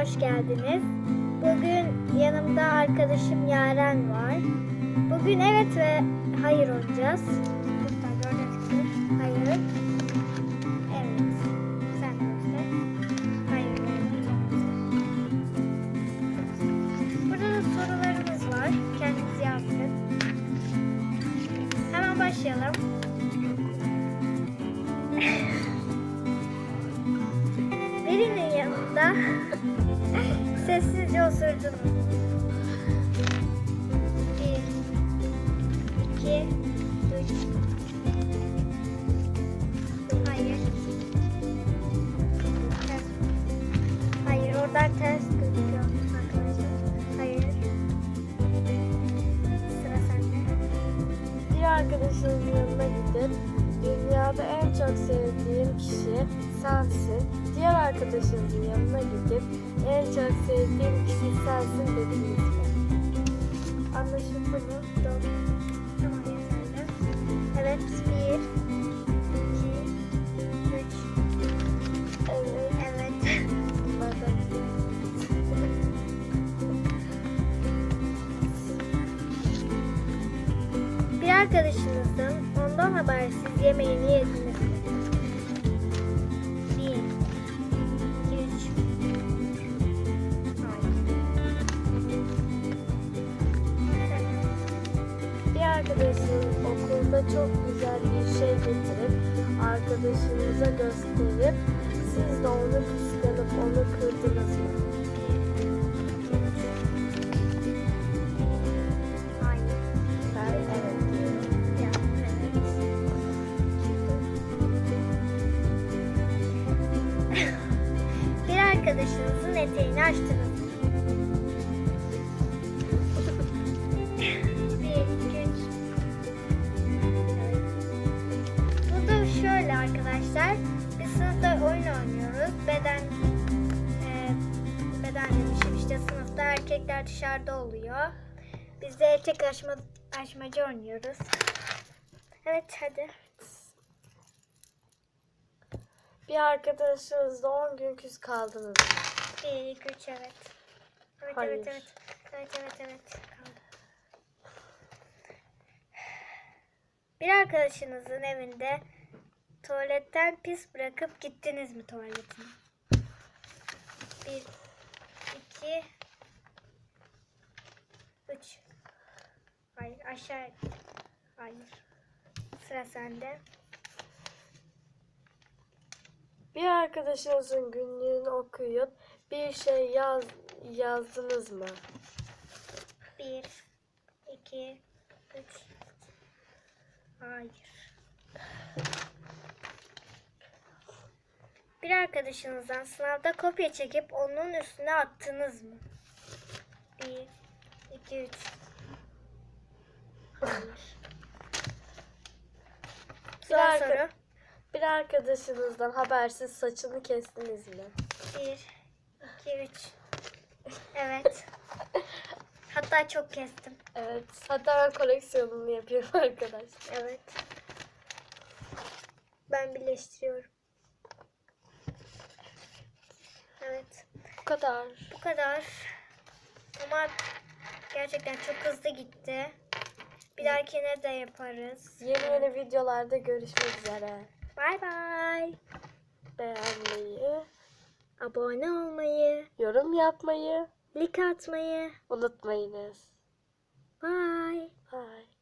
hoş geldiniz. Bugün yanımda arkadaşım Yaren var. Bugün evet ve hayır oynayacağız. Burada gördüğünüz gibi hayır. Evet. Sen göster. Hayır. Burada da sorularımız var. Kendiniz yazın. Hemen başlayalım. Birinin yanında sessizce osurdun. Bir, iki, üç. Hayır. Ters. Hayır, oradan ters gözüküyor. Hayır. Sıra sende. Bir arkadaşının yanına gidip dünyada en çok sevdiğim kişi sensin. Diğer arkadaşının yanına gidip en çok sevdiğim kişi sensin dediniz? Anlaşıldı mı? Doğru. Tamam yeterli. Evet, bir, iki, üç. Evet. Evet. Bir ondan habersiz yemeğini yediniz? Bir, iki, arkadaşınız okulda çok güzel bir şey getirip arkadaşınıza gösterip siz de onu kıskanıp onu kırdınız mı? Arkadaşınızın eteğini açtınız? Bir, üç. Bu da şöyle arkadaşlar. Biz sınıfta oyun oynuyoruz. Beden e, beden demişim işte sınıfta erkekler dışarıda oluyor. Biz de erkek açma, açmacı oynuyoruz. Evet hadi. Bir arkadaşınızla 10 gün küs kaldınız? Bir, iki, üç evet. Evet Hayır. evet evet. Evet evet evet. Kaldı. Bir arkadaşınızın evinde tuvaletten pis bırakıp gittiniz mi tuvaletine? Bir, iki, üç. Hayır aşağı. Hayır. Sıra sende. Bir arkadaşınızın günlüğünü okuyup bir şey yaz, yazdınız mı? Bir, iki, üç. Hayır. Bir arkadaşınızdan sınavda kopya çekip onun üstüne attınız mı? Bir, iki, üç. Hayır. Arka- soru. Arkadaşınızdan habersiz saçını kestiniz mi? Bir, iki, üç. Evet. Hatta çok kestim. Evet. Hatta ben koleksiyonunu yapıyorum arkadaşlar. Evet. Ben birleştiriyorum. Evet. Bu kadar. Bu kadar. Ama gerçekten çok hızlı gitti. Bir dahakine de yaparız. Yeni yeni videolarda görüşmek üzere. Bay bay. Beğenmeyi, Abone olmayı, yorum yapmayı like atmayı. unutmayınız. Bye. Bye.